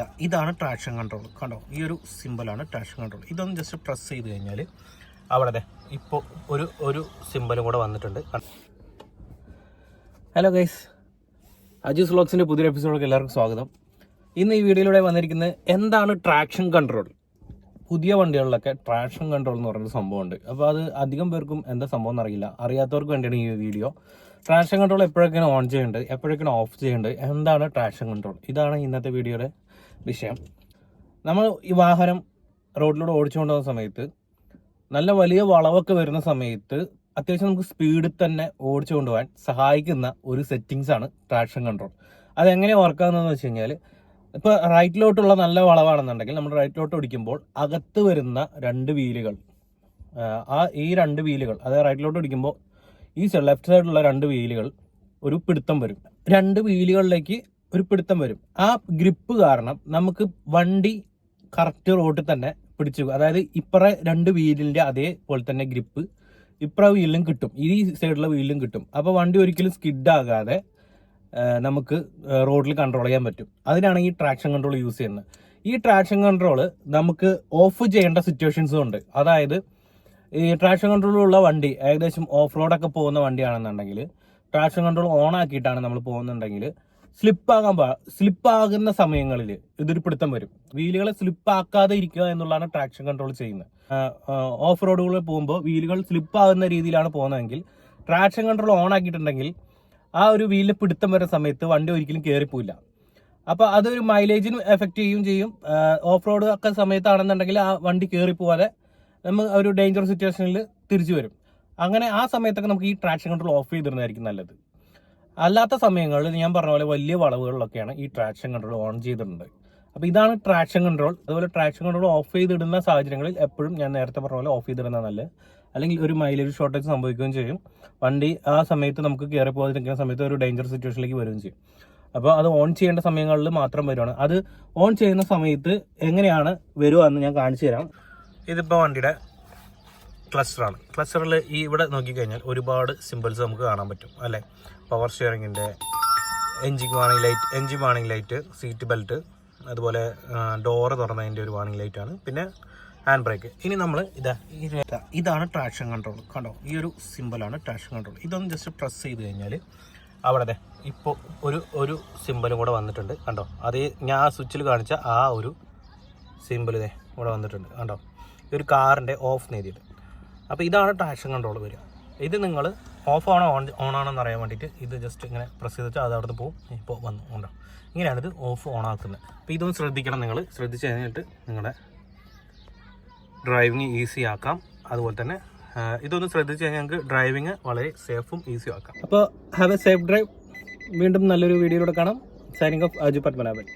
ദാ ഇതാണ് traction control കണ്ടോ? ഈ ഒരു സിമ്പിളാണ് ട്രാക്ഷൻ കൺട്രോൾ ഇതൊന്ന് ജസ്റ്റ് പ്രസ് ചെയ്ത് കഴിഞ്ഞാൽ അവിടെ ഇപ്പോൾ ഒരു ഒരു സിമ്പിളും കൂടെ വന്നിട്ടുണ്ട്. ഹലോ ഗൈസ് അജീസ് വ്ളോഗ്സിന്റെ പുതിയൊരു എപ്പിസോഡിലേക്ക് എല്ലാവർക്കും സ്വാഗതം. ഇന്ന് ഈ വീഡിയോയിലൂടെ വന്നിരിക്കുന്നത് എന്താണ് ട്രാക്ഷൻ കൺട്രോൾ പുതിയ വണ്ടികളിലൊക്കെ ട്രാക്ഷൻ കൺട്രോൾ എന്ന് പറയുന്ന സംഭവമുണ്ട്. അപ്പോൾ അത് അധികം പേർക്കും എന്താ സംഭവം എന്നറിയില്ല. അറിയാത്തവർക്ക് വേണ്ടിയാണ് ഈ വീഡിയോ. ട്രാക്ഷൻ കൺട്രോൾ എപ്പോഴൊക്കെയാണ് ഓൺ ചെയ്യേണ്ടത് എപ്പോഴൊക്കെയാണ് ഓഫ് ചെയ്യേണ്ടത് എന്താണ് ട്രാക്ഷൻ കൺട്രോൾ ഇതാണ് ഇന്നത്തെ വീഡിയോയുടെ വിഷയം. നമ്മൾ ഈ വാഹനം റോഡിലൂടെ ഓടിച്ചുകൊണ്ട് പോകുന്ന സമയത്ത് നല്ല വലിയ വളവൊക്കെ വരുന്ന സമയത്ത് അത്യാവശ്യം നമുക്ക് സ്പീഡിൽ തന്നെ ഓടിച്ചു കൊണ്ടുപോകാൻ സഹായിക്കുന്ന ഒരു സെറ്റിങ്സ് ആണ് ട്രാക്ഷൻ കൺട്രോൾ അതെങ്ങനെ വർക്കാകുന്നതെന്ന് വെച്ച് കഴിഞ്ഞാൽ ഇപ്പോൾ റൈറ്റിലോട്ടുള്ള നല്ല വളവാണെന്നുണ്ടെങ്കിൽ നമ്മൾ റൈറ്റിലോട്ട് ഓടിക്കുമ്പോൾ അകത്ത് വരുന്ന രണ്ട് വീലുകൾ ആ ഈ രണ്ട് വീലുകൾ അതായത് റൈറ്റിലോട്ട് ഓടിക്കുമ്പോൾ ഈ ലെഫ്റ്റ് സൈഡിലുള്ള രണ്ട് വീലുകൾ ഒരു പിടുത്തം വരും. രണ്ട് വീലുകളിലേക്ക് ഒരു പിടുത്തം വരും. ആ ഗ്രിപ്പ് കാരണം നമുക്ക് വണ്ടി കറക്റ്റ് റോഡിൽ തന്നെ പിടിച്ചു. അതായത് ഇപ്പറ രണ്ട് വീലിന്റെ അതേപോലെ തന്നെ ഗ്രിപ്പ് ഇപ്പറ വീലിലും കിട്ടും. ഈ സൈഡിലെ വീലിലും കിട്ടും. അപ്പോൾ വണ്ടി ഒരിക്കലും സ്കിഡാകാതെ നമുക്ക് റോഡിൽ കൺട്രോൾ ചെയ്യാൻ പറ്റും. അതിനാണ് ഈ ട്രാക്ഷൻ കൺട്രോൾ യൂസ് ചെയ്യുന്നത്. ഈ ട്രാക്ഷൻ കൺട്രോൾ നമുക്ക് ഓഫ് ചെയ്യേണ്ട സിറ്റുവേഷൻസും ഉണ്ട്. അതായത് ഈ ട്രാക്ഷൻ കൺട്രോളുള്ള വണ്ടി ഏകദേശം ഓഫ് റോഡൊക്കെ പോകുന്ന വണ്ടിയാണെന്നുണ്ടെങ്കിൽ ട്രാക്ഷൻ കൺട്രോൾ ഓൺ ആക്കിയിട്ടാണ് നമ്മൾ പോകുന്നുണ്ടെങ്കിൽ സ്ലിപ്പ് ആകാൻ പാ സ്ലിപ്പാകുന്ന സമയങ്ങളിൽ ഇതൊരു പിടുത്തം വരും. വീലുകളെ സ്ലിപ്പാക്കാതെ ഇരിക്കുക എന്നുള്ളതാണ് ട്രാക്ഷൻ കൺട്രോൾ ചെയ്യുന്നത്. ഓഫ് റോഡുകളിൽ പോകുമ്പോൾ വീലുകൾ സ്ലിപ്പാകുന്ന രീതിയിലാണ് പോകുന്നതെങ്കിൽ ട്രാക്ഷൻ കൺട്രോൾ ഓൺ ആക്കിയിട്ടുണ്ടെങ്കിൽ ആ ഒരു വീലിൽ പിടുത്തം വരുന്ന സമയത്ത് വണ്ടി ഒരിക്കലും കയറിപ്പോയില്ല അപ്പോൾ അതൊരു മൈലേജിന് എഫക്റ്റ് ചെയ്യും. ചെയ്യും ഓഫ് റോഡ് ഒക്കെ സമയത്താണെന്നുണ്ടെങ്കിൽ ആ വണ്ടി കയറി പോവാതെ നമ്മൾ ഒരു ഡേഞ്ചർ സിറ്റുവേഷനിൽ തിരിച്ചു വരും. അങ്ങനെ ആ സമയത്തൊക്കെ നമുക്ക് ഈ ട്രാക്ഷൻ കൺട്രോൾ ഓഫ് ചെയ്തിരുന്നതായിരിക്കും നല്ലത്. അല്ലാത്ത സമയങ്ങളിൽ ഞാൻ പറഞ്ഞ പോലെ വലിയ വളവുകളിലൊക്കെയാണ് ഈ ട്രാക്ഷൻ കൺട്രോൾ ഓൺ ചെയ്തിട്ടുണ്ട്. അപ്പോൾ ഇതാണ് ട്രാക്ഷൻ കൺട്രോൾ അതുപോലെ ട്രാക്ഷൻ കൺട്രോൾ ഓഫ് ചെയ്തിടുന്ന സാഹചര്യങ്ങളിൽ എപ്പോഴും ഞാൻ നേരത്തെ പറഞ്ഞ പോലെ ഓഫ് ചെയ്തിടുന്ന നല്ല അല്ലെങ്കിൽ ഒരു മൈലേജ് ഷോർട്ടേജ് സംഭവിക്കുകയും ചെയ്യും. വണ്ടി ആ സമയത്ത് നമുക്ക് കയറി പോകാതിരിക്കുന്ന സമയത്ത് ഒരു ഡേഞ്ചർ സിറ്റുവേഷനിലേക്ക് വരികയും ചെയ്യും. അപ്പോൾ അത് ഓൺ ചെയ്യേണ്ട സമയങ്ങളിൽ മാത്രം വരുവാണ്. അത് ഓൺ ചെയ്യുന്ന സമയത്ത് എങ്ങനെയാണ് വരുക എന്ന് ഞാൻ കാണിച്ചു തരാം. ഇതിപ്പോൾ വണ്ടിയുടെ ക്ലസ്റ്ററാണ് ക്ലസ്റ്ററിൽ ഈ ഇവിടെ നോക്കിക്കഴിഞ്ഞാൽ ഒരുപാട് സിമ്പിൾസ് നമുക്ക് കാണാൻ പറ്റും അല്ലേ? Power സ്റ്റിയറിങ്ങിന്റെ engine warning light engine warning light seat belt അതുപോലെ ഡോറ് തുറന്നതിന്റെ ഒരു വാണിംഗ് ലൈറ്റ് ആണ്. പിന്നെ ഹാൻഡ് ബ്രേക്ക് ഇനി നമ്മൾ ഇതാ ഇതാണ് ട്രാക്ഷൻ കൺട്രോൾ കണ്ടോ? ഈ ഒരു സിമ്പിളാണ് ട്രാക്ഷൻ കൺട്രോൾ ഇതൊന്ന് ജസ്റ്റ് പ്രസ് ചെയ്ത് കഴിഞ്ഞാൽ അവിടെ ഇപ്പോൾ ഒരു ഒരു സിമ്പിളും കൂടെ വന്നിട്ടുണ്ട്. കണ്ടോ? അതേ ഞാൻ സ്വിച്ചിൽ കാണിച്ച ആ ഒരു സിമ്പിൾ ഇതേ ഇവിടെ വന്നിട്ടുണ്ട്. കണ്ടോ? ഒരു കാറിന്റെ ഓഫ് നേരിയത് അപ്പോൾ ഇതാണ് ട്രാക്ഷൻ കൺട്രോൾ വരിക. ഇത് നിങ്ങൾ ഓഫ് ആണോ ഓൺ ഓൺ ആണോ എന്ന് അറിയാൻ വേണ്ടിയിട്ട് ഇത് ജസ്റ്റ് ഇങ്ങനെ പ്രസ് ചെയ്തിട്ട് അത് അവിടെ പോകും ഇപ്പോൾ വന്നു ഉണ്ടാവും ഇങ്ങനെയാണ് ഇത് ഓഫ് ഓൺ ആക്കുന്നത്. അപ്പോൾ ഇതൊന്ന് ശ്രദ്ധിക്കണം നിങ്ങൾ ശ്രദ്ധിച്ച് കഴിഞ്ഞിട്ട് നിങ്ങളുടെ ഡ്രൈവിങ് ഈസി ആക്കാം. അതുപോലെ തന്നെ ഇതൊന്ന് ശ്രദ്ധിച്ച് കഴിഞ്ഞാൽ ഞങ്ങൾക്ക് ഡ്രൈവിങ് വളരെ സേഫും ഈസിയും ആക്കാം. അപ്പോൾ ഹാവ് എ സേഫ് ഡ്രൈവ് വീണ്ടും നല്ലൊരു വീഡിയോയിലൂടെ കാണാം. Signing off Aju Padmanabhan